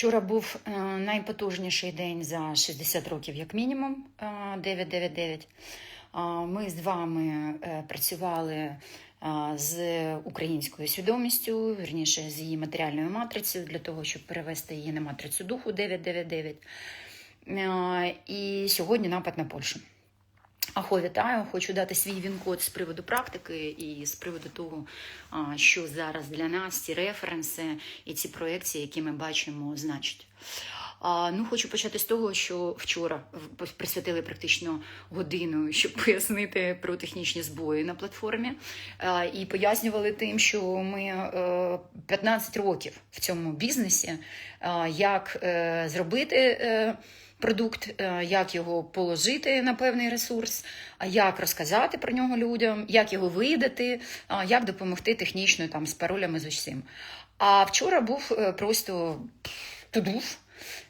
Вчора був е, найпотужніший день за 60 років, як мінімум, е, 999. А, Ми з вами е, працювали з українською свідомістю, вірніше з її матеріальною матрицею, для того, щоб перевести її на матрицю духу 999. Е, І сьогодні напад на Польщу. Ахо, вітаю! Хочу дати свій він-код з приводу практики і з приводу того, що зараз для нас ці референси і ці проекції, які ми бачимо, значать. Ну, хочу почати з того, що вчора присвятили практично годину, щоб пояснити про технічні збої на платформі. І пояснювали тим, що ми е, 15 років в цьому бізнесі, як е, зробити. Продукт, е, як його положити на певний ресурс, як розказати про нього людям, як його видати, як допомогти технічно там з паролями з усім. А вчора був е, просто тудув.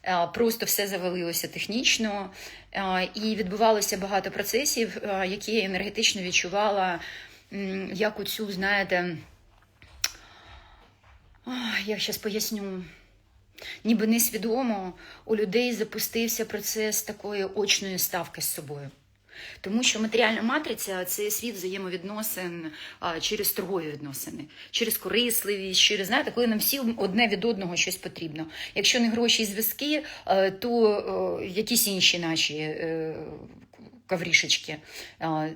Е, Просто все завалилося технічно, і відбувалося багато процесів, які я енергетично відчувала, як оцю, знаєте, я зараз поясню ніби несвідомо у людей запустився процес такої очної ставки з собою. Тому що матеріальна матриця це світ взаємовідносин через торгові відносини, через корисливість, через знаєте, коли нам всім одне від одного щось потрібно. Якщо не гроші і зв'язки, то якісь інші наші е, каврішечки,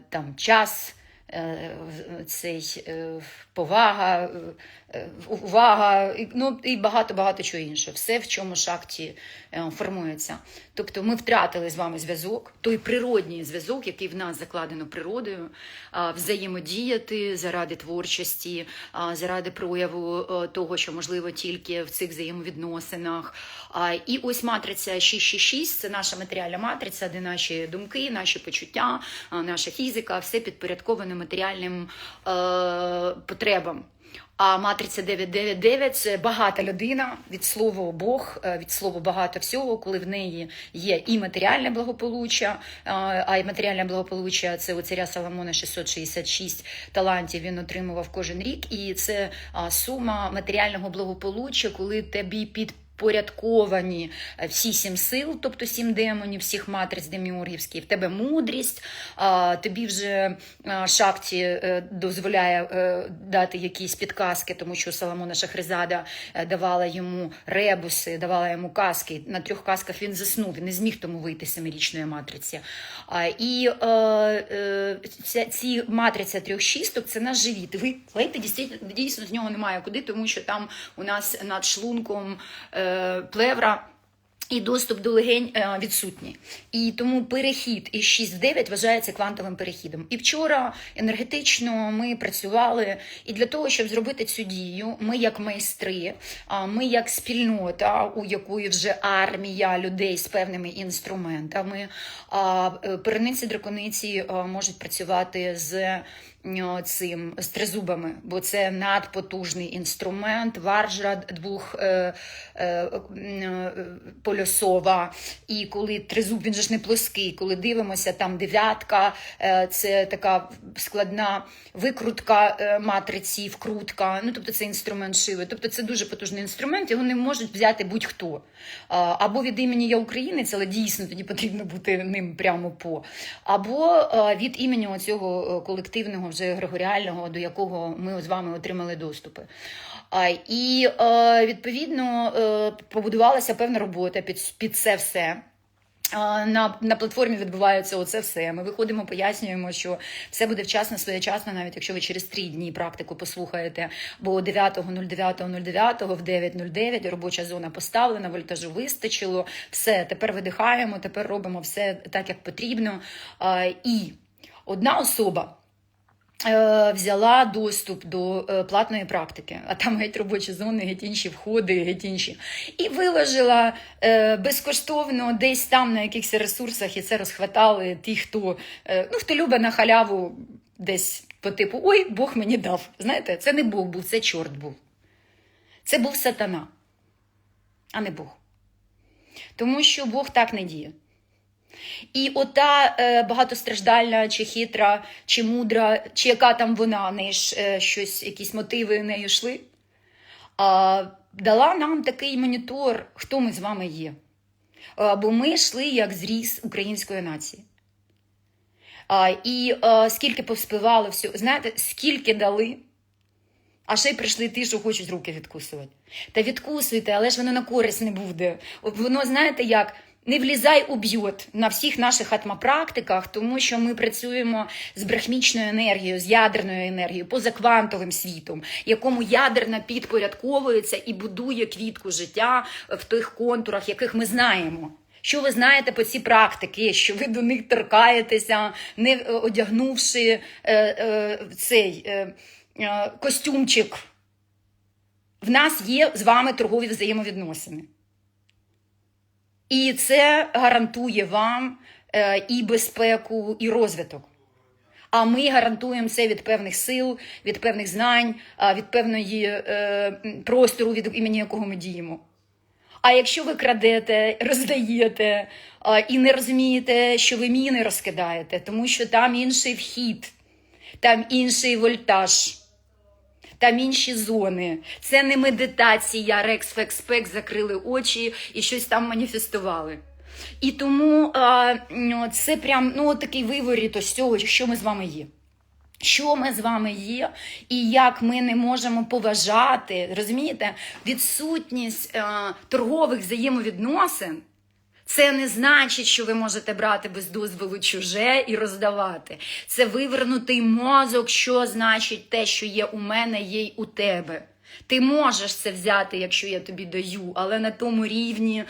там час. Е, Цей е, повага, е, увага, ну і багато багато чого іншого. Все, в чому шахті формується. Тобто ми втратили з вами зв'язок, той природній зв'язок, який в нас закладено природою, взаємодіяти заради творчості, заради прояву того, що можливо тільки в цих взаємовідносинах. І ось матриця 666 – це наша матеріальна матриця, де наші думки, наші почуття, наша фізика, все підпорядковано матеріальним е, потребам. А матриця 999 – це багата людина від слова Бог, е, від слова багато всього, коли в неї є і матеріальне благополуччя, е, а й матеріальне благополуччя це у царя Соломона 666 талантів він отримував кожен рік. І це сума матеріального благополуччя, коли тобі під Порядковані е, всі сім сил, тобто сім демонів, всіх матриць деміургівських, в тебе мудрість, тобі вже а, шакті е, дозволяє е, дати якісь підказки, тому що Соломона Шахризада е, давала йому ребуси, давала йому казки. На трьох казках він заснув, він не зміг тому вийти з семирічної матриці. І е, е, ці матриця трьох шісток це наш живіт. Ви дійсно, з нього немає куди, тому що там у нас над шлунком е, плевра. І доступ до легень е, відсутній. І тому перехід із 6 в 9 вважається квантовим перехідом. І вчора енергетично ми працювали. І для того, щоб зробити цю дію, ми як майстри, а, ми як спільнота, у якої вже армія людей з певними інструментами, е, перениці дракониці можуть працювати з е, цим з тризубами, бо це надпотужний інструмент, варжа двох е, е, е, польосова. І коли тризуб, він же ж не плоский, коли дивимося, там дев'ятка, е, це така складна викрутка е, матриці, вкрутка. Ну, тобто це інструмент шиви. Тобто це дуже потужний інструмент, його не можуть взяти будь-хто. А, Або від імені Я Українець, але дійсно тоді потрібно бути ним прямо по. Або е, від імені цього колективного вже Григоріального, до якого ми з вами отримали доступи. І е, відповідно е, побудувалася певна робота під, це все. На, на платформі відбувається оце все. Ми виходимо, пояснюємо, що все буде вчасно, своєчасно, навіть якщо ви через три дні практику послухаєте, бо 9.09.09 в 9.09 робоча зона поставлена, вольтажу вистачило. Все, тепер видихаємо, тепер робимо все так, як потрібно. І одна особа. Е, Взяла доступ до е, платної практики, а там геть робочі зони, геть інші входи, геть інші. І виложила е, безкоштовно десь там на якихось ресурсах, і це розхватали ті, хто, ну, хто любить на халяву десь по типу Ой, Бог мені дав. Знаєте, це не Бог був, це чорт був. Це був сатана, а не Бог. Тому що Бог так не діє. І ота е, багатостраждальна, чи хитра, чи мудра, чи яка там вона, в неї ж е, щось, якісь мотиви нею йшли. А, дала нам такий монітор, хто ми з вами є. А, бо ми йшли як зріз української нації. А, і а, скільки повспівали все, знаєте, скільки дали, а ще й прийшли ті, що хочуть руки відкусувати. Та відкусуйте, але ж воно на користь не буде. Воно, знаєте, як не влізай уб'єт на всіх наших атмопрактиках, тому що ми працюємо з брахмічною енергією, з ядерною енергією, позаквантовим світом, якому ядерна підпорядковується і будує квітку життя в тих контурах, яких ми знаємо. Що ви знаєте по ці практики, що ви до них торкаєтеся, не е, одягнувши е, е, цей е, е, костюмчик? В нас є з вами торгові взаємовідносини. І це гарантує вам е, і безпеку, і розвиток. А ми гарантуємо це від певних сил, від певних знань, від певної е, простору, від імені якого ми діємо. А якщо ви крадете, роздаєте і не розумієте, що ви міни розкидаєте, тому що там інший вхід, там інший вольтаж, там інші зони. Це не медитація, рекс, фекс, пек, закрили очі і щось там маніфестували. І тому а, це прям ну, такий виворіт ось цього, що ми з вами є. Що ми з вами є, і як ми не можемо поважати, розумієте, відсутність е, торгових взаємовідносин. Це не значить, що ви можете брати без дозволу чуже і роздавати. Це вивернутий мозок, що значить те, що є у мене, є й у тебе. Ти можеш це взяти, якщо я тобі даю, але на тому рівні,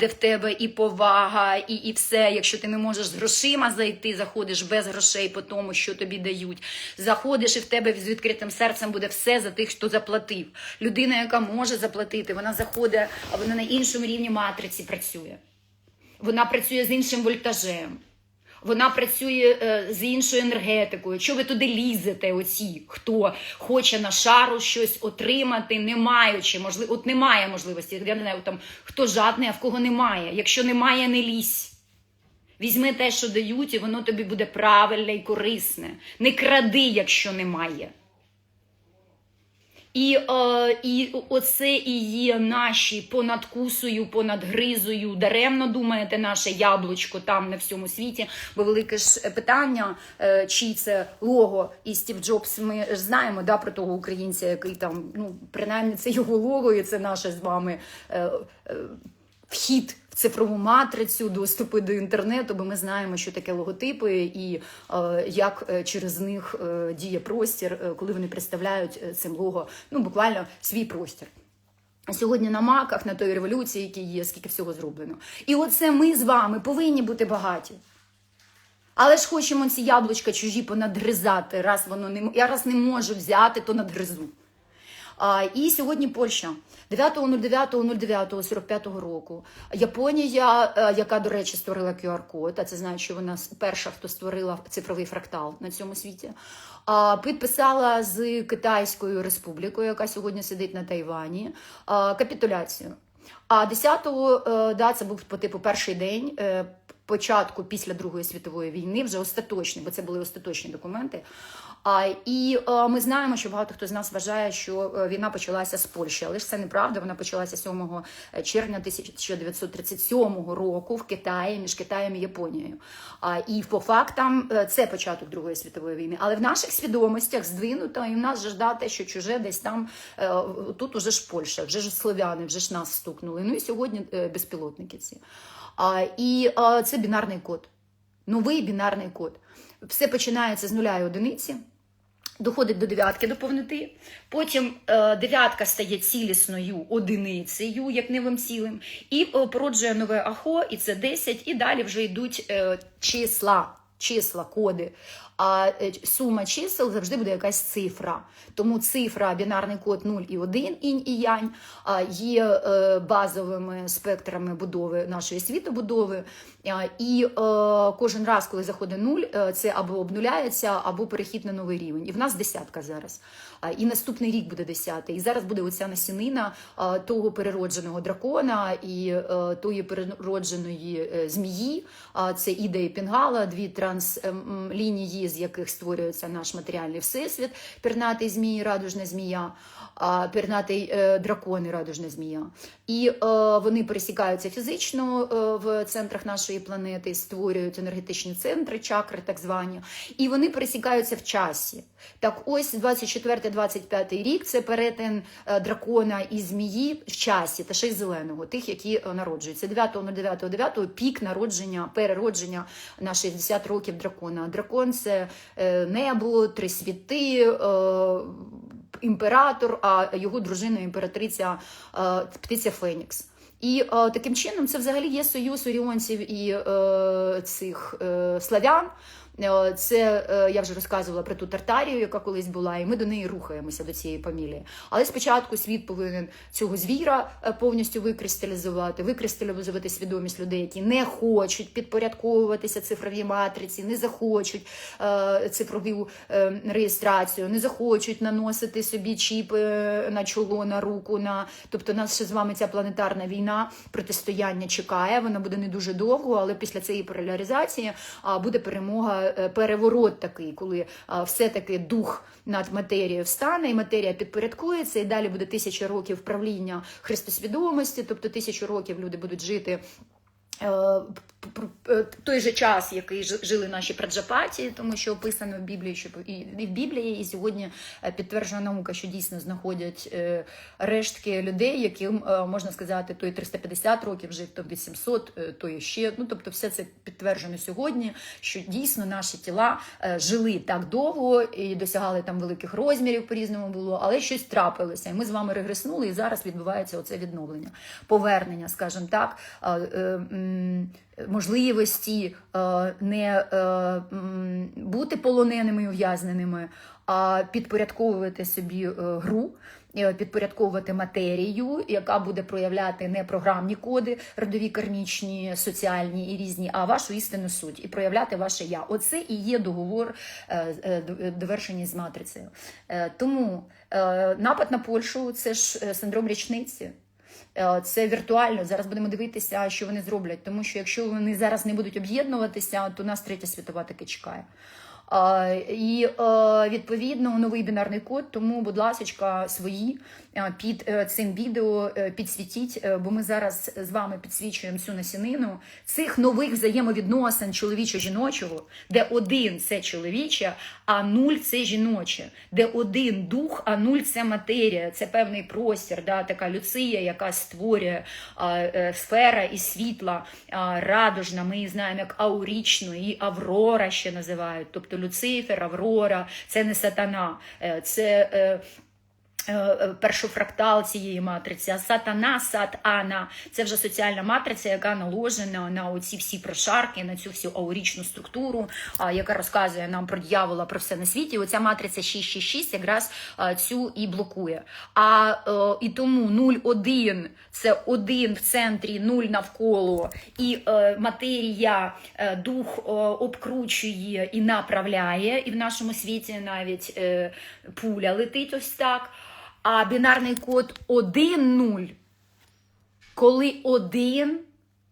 де в тебе і повага, і, і все. Якщо ти не можеш з грошима зайти, заходиш без грошей по тому, що тобі дають. Заходиш і в тебе з відкритим серцем буде все за тих, хто заплатив. Людина, яка може заплатити, вона заходить, а вона на іншому рівні матриці працює. Вона працює з іншим вольтажем. Вона працює е, з іншою енергетикою. Що ви туди лізете? Оці, хто хоче на шару щось отримати, не маючи можливо, от немає можливості. Я не знаю, там хто жадний, а в кого немає. Якщо немає, не лізь. Візьми те, що дають, і воно тобі буде правильне і корисне. Не кради, якщо немає. І, е, і оце і є наші понад кусою, понад гризою. Даремно думаєте, наше яблучко там на всьому світі. Бо велике ж питання, е, чий це лого і Стів Джобс. Ми ж знаємо да, про того українця, який там, ну принаймні, це його лого, і це наше з вами е, е, вхід цифрову матрицю, доступи до інтернету, бо ми знаємо, що таке логотипи і е, як е, через них е, діє простір, коли вони представляють цим лого, ну буквально свій простір. Сьогодні на маках, на той революції, які є, скільки всього зроблено. І оце ми з вами повинні бути багаті. Але ж хочемо ці яблучка чужі понадгризати, раз воно не я раз не можу взяти, то надгризу. А, і сьогодні Польща 9.09.09.45 року. Японія, е, яка, до речі, створила QR-код, а це значить, що вона перша, хто створила цифровий фрактал на цьому світі, а, підписала з Китайською республікою, яка сьогодні сидить на Тайвані, а, капітуляцію. А 10-го, е, да, це був по типу перший день е, початку після Другої світової війни, вже остаточний, бо це були остаточні документи. І е, ми знаємо, що багато хто з нас вважає, що е, війна почалася з Польщі, але ж це неправда. Вона почалася 7 червня 1937 року в Китаї між Китаєм і Японією. А, і по фактам е, це початок Другої світової війни. Але в наших свідомостях здвинуто, і в нас же ж да, те, що чуже десь там е, тут уже ж Польща, вже ж слов'яни, вже ж нас стукнули. Ну і сьогодні е, безпілотники ці. І це бінарний код. Новий бінарний код. Все починається з нуля і одиниці, доходить до дев'ятки до повноти. Потім е, дев'ятка стає цілісною одиницею, як невим цілим, і е, породжує нове ахо, і це 10, і далі вже йдуть е, числа. Числа, коди, а е, сума чисел завжди буде якась цифра. Тому цифра, бінарний код 0 і 1, інь і янь, є е, базовими спектрами будови нашої світобудови. І е, кожен раз, коли заходить 0, е, це або обнуляється, або перехід на новий рівень. І в нас десятка зараз. І наступний рік буде десятий. І зараз буде оця насінина того переродженого дракона і тої переродженої змії. Це Іда і Пінгала, дві транслінії із яких створюється наш матеріальний всесвіт, пернатий змій, радужна змія, пернатий е, дракон і радужна змія. І е, вони пересікаються фізично е, в центрах нашої планети, створюють енергетичні центри, чакри, так звані, і вони пересікаються в часі. Так, ось 24-25 рік це перетин дракона і змії в часі, та ще й зеленого, тих, які народжуються. 9.09.9 пік народження, переродження на 60 років дракона. Дракон це небо, три світи. Імператор, а його дружина імператриця е, птиця Фенікс. І е, таким чином це взагалі є союз оріонців і е, цих е, славян. Е, Це е, я вже розказувала про ту Тартарію, яка колись була, і ми до неї рухаємося до цієї фамілії. Але спочатку світ повинен цього звіра е, повністю викристалізувати, викристалізувати свідомість людей, які не хочуть підпорядковуватися цифровій матриці, не захочуть цифрову реєстрацію, не захочуть наносити собі чіпи на чоло, на руку. На тобто нас ще з вами ця планетарна війна протистояння чекає. Вона буде не дуже довго, але після цієї поляризації буде перемога, переворот такий, коли все-таки дух над матерією встане, і матерія підпорядкується, і далі буде тисяча років правління христосвідомості, тобто тисячу років люди будуть жити. Е, е, Той же час, який жи- жили наші праджапаті, тому що описано в Біблії, що і і в Біблії, і сьогодні е, підтверджена наука, що дійсно знаходять рештки людей, яким можна сказати, той 350 років жив, то 800, е, то і ще. Ну тобто, все це підтверджено сьогодні, що дійсно наші тіла жили так довго і досягали там великих розмірів, по-різному було, але щось трапилося. І ми з вами регреснули, і зараз відбувається оце відновлення, повернення, скажімо так, можливості е, не е, бути полоненими і ув'язненими, а підпорядковувати собі е, гру. Підпорядковувати матерію, яка буде проявляти не програмні коди, родові, кармічні, соціальні і різні, а вашу істинну суть і проявляти ваше я. Оце і є договор до- довершеність з матрицею. Тому напад на Польщу це ж синдром річниці. Е, Це віртуально. Зараз будемо дивитися, що вони зроблять. Тому що якщо вони зараз не будуть об'єднуватися, то нас третя світова таки чекає. І е, відповідно новий бінарний код. Тому, будь ласка, свої е, під е, цим відео підсвітіть, бо ми зараз з вами підсвічуємо цю насінину цих нових взаємовідносин чоловічо-жіночого, де один це чоловіче, а нуль це жіноче, де один дух, а нуль це матерія, це певний простір, да, така люція, яка створює сфера і світла радужна. Ми її знаємо як аурічну, і Аврора ще називають. Тобто Люцифер, Аврора, це не сатана, е, це. Е, е, Першофрактал цієї матриці, а сатана, сат-ана це вже соціальна матриця, яка наложена на оці всі прошарки, на цю всю аурічну структуру, яка розказує нам про дьявола, про все на світі. Оця матриця 666 якраз цю і блокує. А е, і тому 0,1 це один в центрі, 0 навколо, і матерія, дух обкручує і направляє, і в нашому світі навіть пуля летить ось так. А бінарний код 1-0, коли один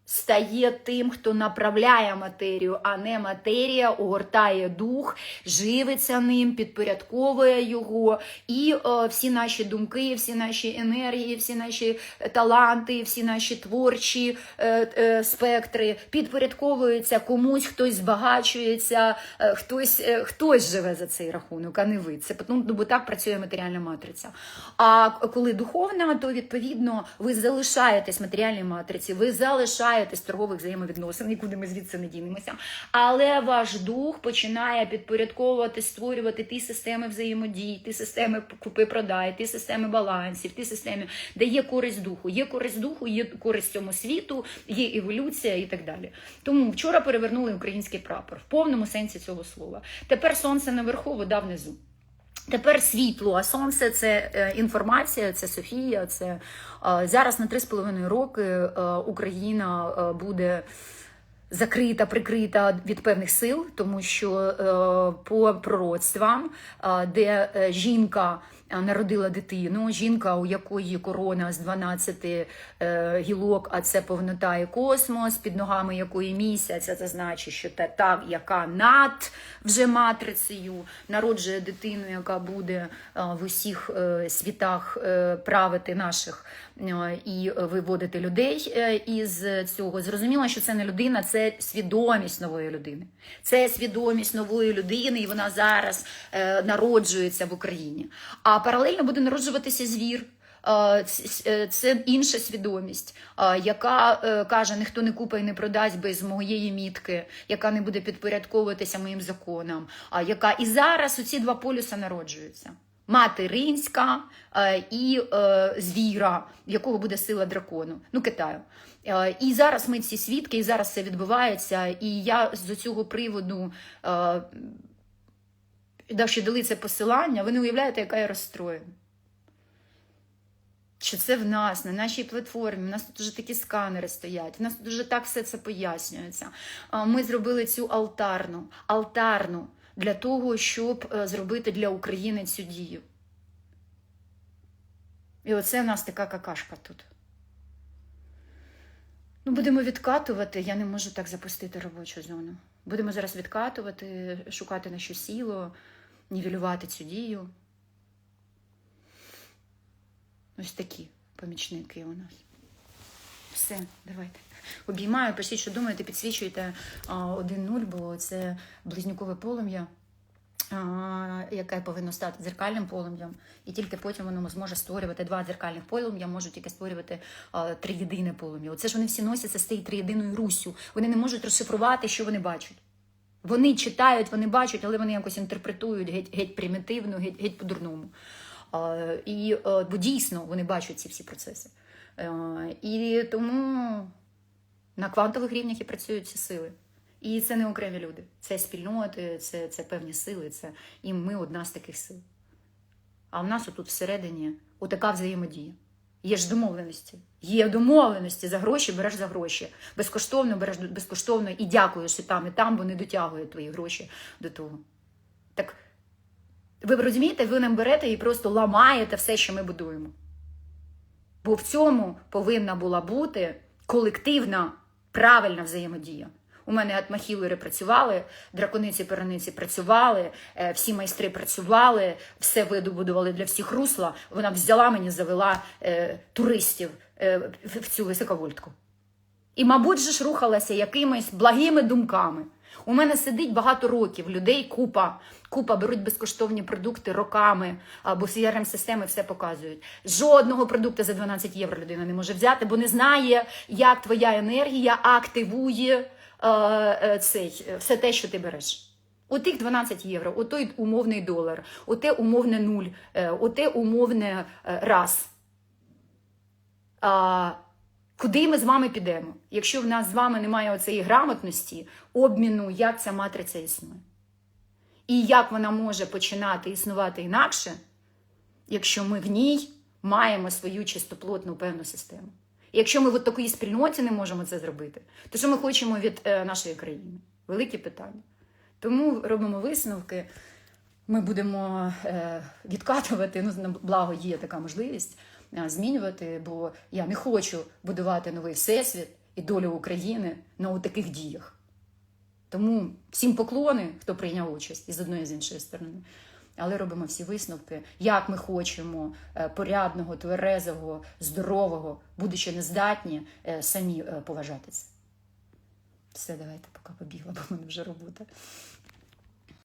стає тим, хто направляє матерію, а не матерія огортає дух, живиться ним, підпорядковує його, і е, всі наші думки, всі наші енергії, всі наші таланти, всі наші творчі е, е, спектри підпорядковуються комусь, хтось збагачується, е, хтось, е, хтось живе за цей рахунок, а не ви. Це ну, бо так працює матеріальна матриця. А коли духовна, то відповідно ви залишаєтесь матеріальній матриці, ви залишаєтесь в торгових взаємовідносин, нікуди ми звідси не дінемося. Але ваш дух починає підпорядковувати, створювати ті системи взаємодій, ті системи купи-продай, ті системи балансів, ті системи, де є користь духу. Є користь духу, є користь цьому світу, є еволюція і так далі. Тому вчора перевернули український прапор в повному сенсі цього слова. Тепер сонце наверху, вода внизу. Тепер світло, а сонце це е, інформація, це Софія. Це е, зараз на 3,5 роки е, Україна буде закрита, прикрита від певних сил, тому що по пророцтвам, де жінка народила дитину. Жінка, у якої корона з 12 е, гілок, а це повнота і космос, під ногами якої місяць, а це значить, що та, та яка над вже матрицею, народжує дитину, яка буде в усіх е, світах е, правити наших і виводити людей із цього. Зрозуміло, що це не людина, це свідомість нової людини. Це свідомість нової людини, і вона зараз народжується в Україні. А паралельно буде народжуватися звір. Е, е, Це інша свідомість, е, яка каже: ніхто не і не продасть без моєї мітки, яка не буде підпорядковуватися моїм законам. а яка і зараз оці два полюса народжуються: материнська і звіра, в якого буде сила дракону, ну Китаю. І зараз ми ці свідки, і зараз це відбувається. І я з цього приводу. Е, да, що дали це посилання, ви не уявляєте, яка я розстроєна. Що це в нас, на нашій платформі, у нас тут вже такі сканери стоять, у нас тут вже так все це пояснюється. Ми зробили цю алтарну, алтарну для того, щоб е, зробити для України цю дію. І оце в нас така какашка тут. Ну, будемо відкатувати. Я не можу так запустити робочу зону. Будемо зараз відкатувати, шукати на що сіло, нівелювати цю дію. Ось такі помічники у нас. Все, давайте. Обіймаю, пишіть, що думаєте, підсвічуєте а, 1-0, бо це близнюкове полум'я, яке повинно стати дзеркальним полум'ям, і тільки потім воно зможе створювати два дзеркальних полум'я, можуть тільки створювати триєдине полум'я. Оце ж вони всі носяться з тією триєдиною Руссю. Вони не можуть розшифрувати, що вони бачать. Вони читають, вони бачать, але вони якось інтерпретують геть, геть примітивно, геть, геть по-дурному. І бо дійсно вони бачать ці всі процеси. І тому на квантових рівнях і працюють ці сили. І це не окремі люди, це спільноти, це, це певні сили, це і ми одна з таких сил. А в нас отут всередині отака взаємодія. Є ж домовленості. Є домовленості за гроші береш за гроші. Безкоштовно береш безкоштовно і дякуєш і там, і там, бо не дотягує твої гроші до того. Так ви розумієте, ви нам берете і просто ламаєте все, що ми будуємо. Бо в цьому повинна була бути колективна, правильна взаємодія. У мене атмахілери працювали, дракониці перениці працювали, е, всі майстри працювали, все видобудували для всіх русла. Вона взяла мені, завела е, туристів е, в цю високовольтку. І, мабуть, же ж рухалася якимись благими думками. У мене сидить багато років, людей купа, купа беруть безкоштовні продукти роками, або crm системи все показують. Жодного продукту за 12 євро людина не може взяти, бо не знає, як твоя енергія активує цей, е, все те, що ти береш. У тих 12 євро, у той умовний долар, у те умовне нуль, е, у те умовне е, раз. А, Куди ми з вами підемо, якщо в нас з вами немає оцеї грамотності, обміну, як ця матриця існує? І як вона може починати існувати інакше, якщо ми в ній маємо свою чистоплотну певну систему? Якщо ми в такій спільноті не можемо це зробити, то що ми хочемо від е, нашої країни? Велике питання. Тому робимо висновки. Ми будемо е, відкатувати, ну, на благо є така можливість е, змінювати, бо я не хочу будувати новий всесвіт і долю України на таких діях. Тому всім поклони, хто прийняв участь і з одної і з іншої сторони. Але робимо всі висновки, як ми хочемо е, порядного, тверезого, здорового, будучи нездатні, е, самі е, поважати. Все, давайте поки побігла, бо в мене вже робота.